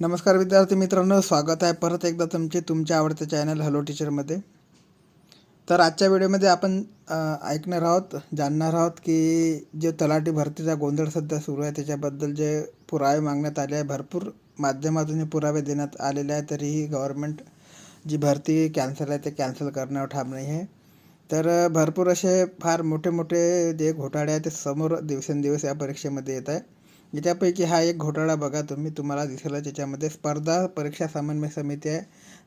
नमस्कार विद्यार्थी मित्रांनो स्वागत आहे परत एकदा तुमचे तुमच्या आवडते चॅनल हॅलो टीचरमध्ये तर आजच्या व्हिडिओमध्ये आपण ऐकणार आहोत जाणणार आहोत की जे तलाठी भरतीचा गोंधळ सध्या सुरू आहे त्याच्याबद्दल जे पुरावे मागण्यात आले आहे भरपूर माध्यमातून हे पुरावे देण्यात आलेले आहे तरीही गव्हर्मेंट जी भरती कॅन्सल आहे ते कॅन्सल करण्यावर ठाम नाही आहे. तर भरपूर असे फार मोठे मोठे जे घोटाळे आहेत ते समोर दिवसेंदिवस या परीक्षेमध्ये येत आहे. म्हणजे याच्यापैकी हा एक घोटाळा बघा तुम्ही. तुम्हाला दिसेल त्याच्यामध्ये स्पर्धा परीक्षा समन्वय समिती आहे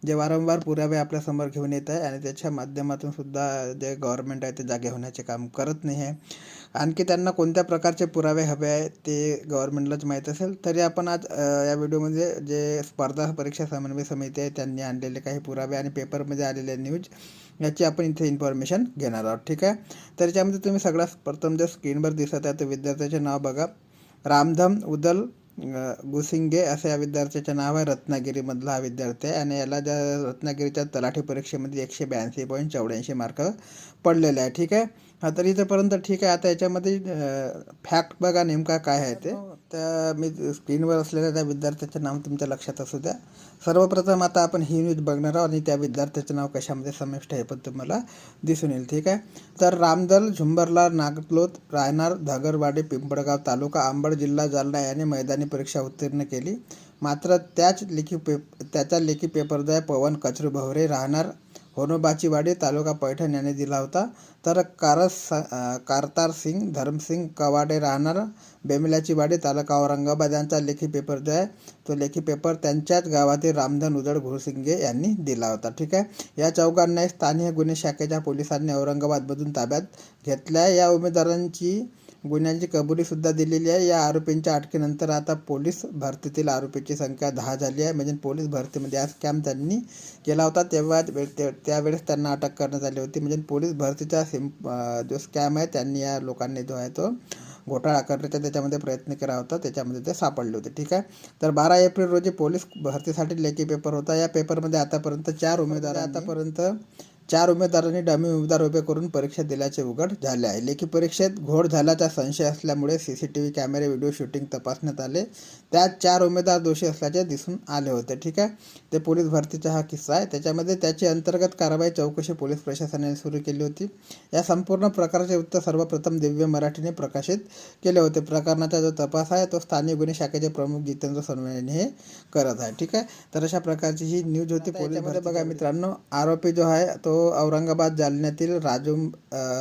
जे वारंवार पुरावे आपल्यासमोर घेऊन येत आहे आणि त्याच्या माध्यमातून सुद्धा जे गव्हर्नमेंट आहे ते जागे होण्याचे काम करत नाही आहे. आणखी त्यांना कोणत्या प्रकारचे पुरावे हवे आहे ते गव्हर्नमेंटलाच माहीत असेल. तरी आपण आज या व्हिडिओमध्ये जे स्पर्धा परीक्षा समन्वय समिती आहे त्यांनी आणलेले काही पुरावे आणि पेपरमध्ये आलेले न्यूज याची आपण इथे इन्फॉर्मेशन घेणार आहोत. ठीक आहे? तर याच्यामध्ये तुम्ही सगळ्यात प्रथम जे स्क्रीनवर दिसत आहे ते विद्यार्थ्याचे नाव बघा. रामधम उदल गुसिंगे असं या विद्यार्थ्याचं नाव आहे. रत्नागिरीमधला हा विद्यार्थी आहे आणि याला ज्या रत्नागिरीच्या तलाठी परीक्षेमध्ये एकशे ब्याऐंशी पॉईंट चौऱ्याऐंशी मार्क पडलेले आहे. ठीक आहे? हा तर इथंपर्यंत ठीक आहे. आता याच्यामध्ये फॅक्ट बघा नेमका काय आहे ते. त्या मी स्क्रीनवर असलेल्या त्या विद्यार्थ्याचं नाव तुमच्या लक्षात असू द्या. सर्वप्रथम आता आपण ही न्यूज बघणार आहोत आणि त्या विद्यार्थ्याचं नाव कशामध्ये समाविष्ट आहे पण तुम्हाला दिसून येईल. ठीक आहे? तर रामदल झुंबरला नागलोत राहणार धागरवाडी पिंपळगाव तालुका अंबड जिल्हा जालना याने मैदानी परीक्षा उत्तीर्ण केली. मात्र त्याच लेखी पेप त्याचा लेखी पेपरद्वारे पवन कचरू भवरे राहणार होनोबाची वाडी तालुका पैठण यांनी दिला होता. तर कारस कारतार सिंग धर्मसिंग कवाडे राहणार. बेमिलाची वाडी तालुका औरंगाबाद यांचा लेखी पेपर जो आहे तो लेखी पेपर त्यांच्याच गावातील रामधन उदड गुरुसिंगे यांनी दिला होता. ठीक आहे? या चौघांना स्थानिक गुन्हे शाखेच्या पोलिसांनी औरंगाबादमधून ताब्यात घेतल्या. या उमेदवारांची गुन्ह्यांची कबुलीसुद्धा दिलेली आहे. या आरोपींच्या अटकेनंतर आता पोलीस भरतीतील आरोपीची संख्या दहा झाली आहे. म्हणजे पोलीस भरतीमध्ये आज कॅम्प त्यांनी केला होता. तेव्हा ते- त्यावेळेस त्यांना अटक करण्यात आली होती. म्हणजे पोलीस भरतीचा सिम जो स्कॅम आहे त्यांनी या लोकांनी जो आहे तो घोटाळा करण्याचा त्याच्यामध्ये प्रयत्न केला होता. त्याच्यामध्ये ते सापडले होते. ठीक आहे? तर बारा एप्रिल रोजी पोलीस भरतीसाठी लेखी पेपर होता. या पेपरमध्ये आतापर्यंत चार उमेदवार आतापर्यंत चार उमेदवारांनी डमी उमेदवार उभे करून परीक्षा दिल्याचे उघड झाले आहे. लेखी परीक्षेत घोड झाल्याचा संशय असल्यामुळे सी सी टी व्ही कॅमेरे व्हिडिओ शूटिंग तपासण्यात आले. त्यात चार उमेदवार दोषी असल्याचे दिसून आले होते ठीक आहे? ते पोलीस भरतीचा हा किस्सा आहे. त्याच्यामध्ये त्याची अंतर्गत कारवाई चौकशी पोलीस प्रशासनाने सुरू केली होती. या संपूर्ण प्रकाराचे उत्तर सर्वप्रथम दिव्य मराठीने प्रकाशित केले होते. प्रकरणाचा जो तपास आहे तो स्थानिक गुन्हे शाखेचे प्रमुख जितेंद्र सोनवणे यांनी हे करत आहे ठीक आहे? तर अशा प्रकारची ही न्यूज होती पोलीसमध्ये बघा मित्रांनो आरोपी जो आहे तो औरंगाबाद जालन्यातील राजू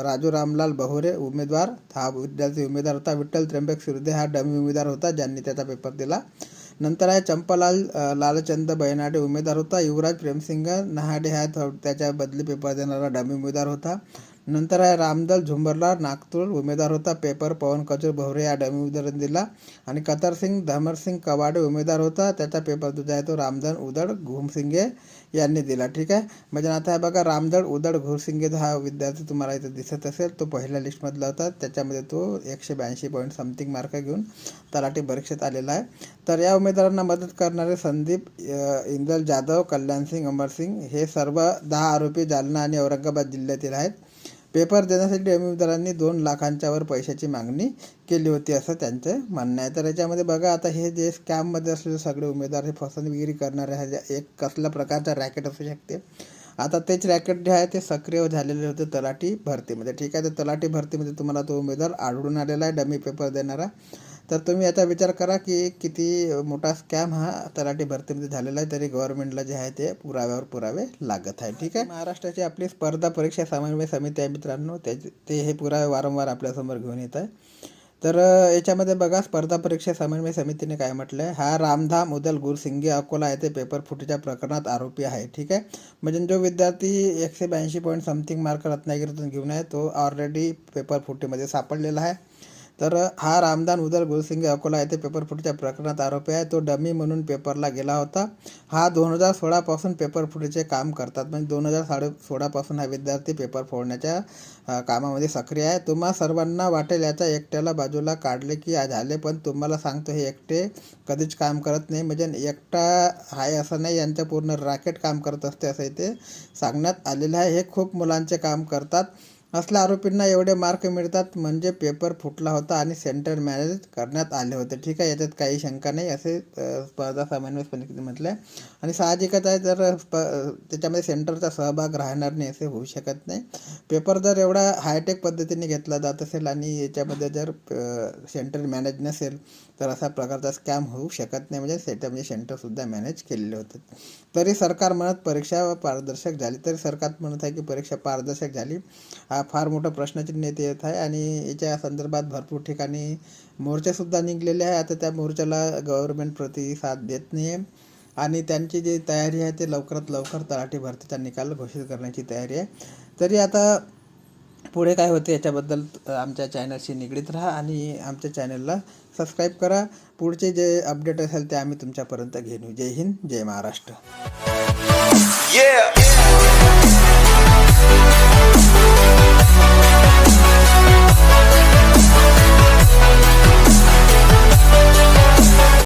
राजू रामलाल बहोरे उमेदवार. हा विद्यार्थी उमेदवार होता. विठ्ठल त्र्यंबक शिर्दे हा डमी उमेदवार होता ज्यांनी त्याचा पेपर दिला नंतर आहे चंपालाल लालचंद बैनाडे उमेदवार होता युवराज प्रेमसिंग नहाडे हा त्याच्या बदली पेपर देणारा डमी उमेदवार होता नंतर आहे रामदल झुंबरला नागतूर उमेदवार होता पेपर पवन कचूर भोवरे या डमी उमेदवारांनी दिला. आणि कतरसिंग धमरसिंग कवाडे उमेदवार होता. त्याचा पेपर जो आहे तो रामधन उदड घुमसिंगे यांनी दिला. ठीक आहे? म्हणजे आता हे बघा रामदळ उदड घुरसिंगे हा विद्यार्थी तुम्हाला इथे दिसत असेल. तो पहिल्या लिस्टमधला होता. त्याच्यामध्ये तो एकशे ब्याऐंशी पॉईंट समथिंग मार्क घेऊन तलाठी परीक्षेत आलेला आहे. तर या उमेदवारांना मदत करणारे संदीप इंदल जाधव कल्याणसिंग अमरसिंग हे सर्व दहा आरोपी जालना आणि औरंगाबाद जिल्ह्यातील आहेत. पेपर देण्यासाठी उमेदवारांनी दोन लाखांच्यावर पैशाची मागणी केली होती असं त्यांचं म्हणणं आहे. तर याच्यामध्ये बघा आता हे जे स्कॅममध्ये असलेले सगळे उमेदवार हे फसवणुगिरी करणारे ह्या एक कसल्या प्रकारचा रॅकेट असू शकते? आता तेच रॅकेट जे आहे ते सक्रिय झालेले होते तलाठी भरतीमध्ये. ठीक आहे तर तलाठी भरतीमध्ये तुम्हाला तो उमेदवार आढळून आलेला आहे डमी पेपर देणारा. तर तुम्ही याचा विचार करा की किती मोठा स्कॅम हा तलाठी भरतीमध्ये झालेला आहे तरी गव्हर्नमेंटला जे आहे ते पुराव्यावर पुरावे लागत आहे. ठीक आहे? महाराष्ट्राची आपली स्पर्धा परीक्षा समन्वय समिती आहे मित्रांनो. त्याचे ते हे पुरावे वारंवार आपल्यासमोर घेऊन येत आहे. तर याच्यामध्ये बघा स्पर्धा परीक्षा समन्वय समितीने काय म्हटलं आहे हा रामधाम उदल गुरसिंगे अकोला येथे पेपर फुटीच्या प्रकरणात आरोपी आहे. ठीक आहे? म्हणजे जो विद्यार्थी एकशे ब्याऐंशी पॉईंट समथिंग मार्क रत्नागिरीतून घेऊन आहे तो ऑलरेडी पेपर फुटीमध्ये सापडलेला आहे. तर हा रामदान उदल गुरुसिंगे अकोला येथे पेपर फुटीच्या प्रकरणात आरोपी आहे. तो डमी म्हणून पेपरला गेला होता. हा दोन हजार सोळापासून पेपर फुटीचे काम करतात. म्हणजे दोन हजार साडे सोळापासून हा विद्यार्थी पेपर फोडण्याच्या कामामध्ये सक्रिय आहे. तुम्हा सर्वांना वाटेल याच्या एकट्याला बाजूला काढले की झाले पण तुम्हाला सांगतो हे एकटे कधीच काम करत नाही. म्हणजे एकटा आहे असं नाही यांचं पूर्ण रॅकेट काम करत असते असं इथे सांगण्यात आलेलं आहे. हे खूप मुलांचे काम करतात. असल्या आरोपींना एवढे मार्क मिळतात म्हणजे पेपर फुटला होता आणि सेंटर मॅनेज करण्यात आले होते. ठीक आहे याच्यात काही शंका नाही. असे स्पर्धा समन्वय समितीने म्हटलं. आहे आणि साहजिकच आहे जर स्प त्याच्यामध्ये सेंटरचा सहभाग राहणार नाही असे होऊ शकत नाही. पेपर जर एवढा हायटेक पद्धतीने घेतला जात असेल आणि याच्यामध्ये जर सेंटर मॅनेज नसेल तर असा प्रकारचा स्कॅम होऊ शकत नाही. म्हणजे त्याच्यामध्ये म्हणजे सेंटरसुद्धा मॅनेज केलेले होते. तरी सरकार म्हणत परीक्षा पारदर्शक झाली. तरी सरकार म्हणत आहे की परीक्षा पारदर्शक झाली. हा फार मोठं प्रश्नचिन्ह येथे येत आहे आणि याच्या संदर्भात भरपूर ठिकाणी मोर्चेसुद्धा निघलेले आहे. आता त्या मोर्चाला गव्हर्नमेंट प्रतिसाद देत नाही आहे आणि त्यांची जी तयारी आहे ते लवकरात लवकर तलाठी भरतीचा निकाल घोषित करण्याची तयारी आहे. तरी आता पुढे काय होते याच्याबद्दल आमच्या चॅनलशी निगडीत राहा आणि आमच्या चॅनलला सबस्क्राईब करा. पुढचे जे अपडेट असेल ते आम्ही तुमच्यापर्यंत घेऊन जय हिंद जय महाराष्ट्र. Yeah.